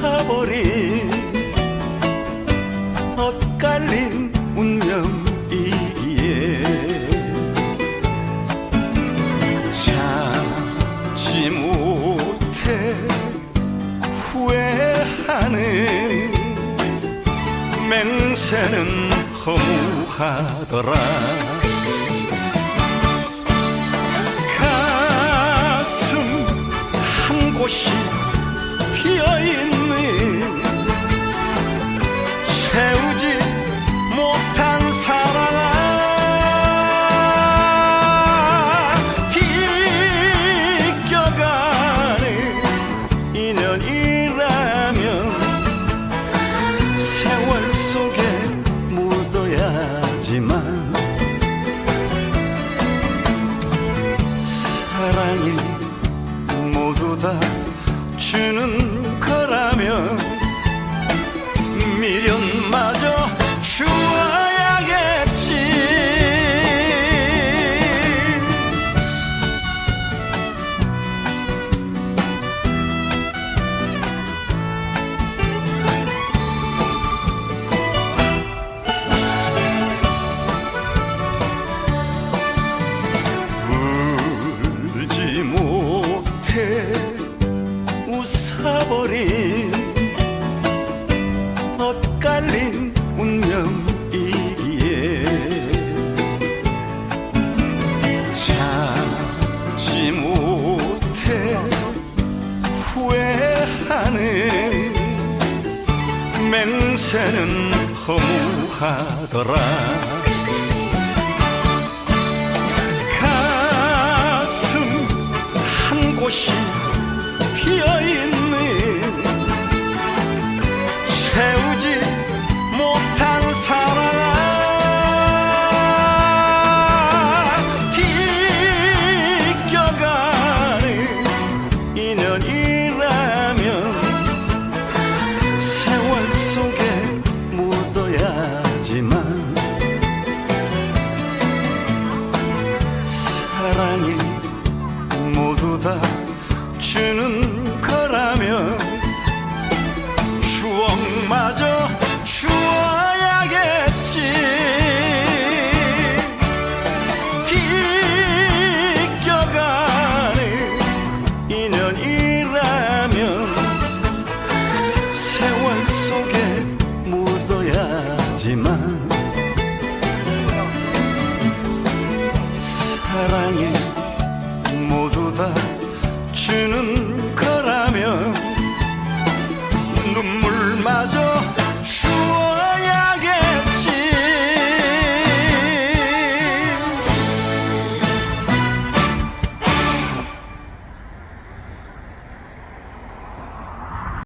타버린 엇갈린 운명이기에 참지 못해 후회하는 맹세는 허무하더라. 가슴 한 곳이 afternoon 버린 엇갈린 운명이기에 찾지 못해 후회하는 맹세는 허무하더라. 가슴 한 곳이 주는 거라면 추억마저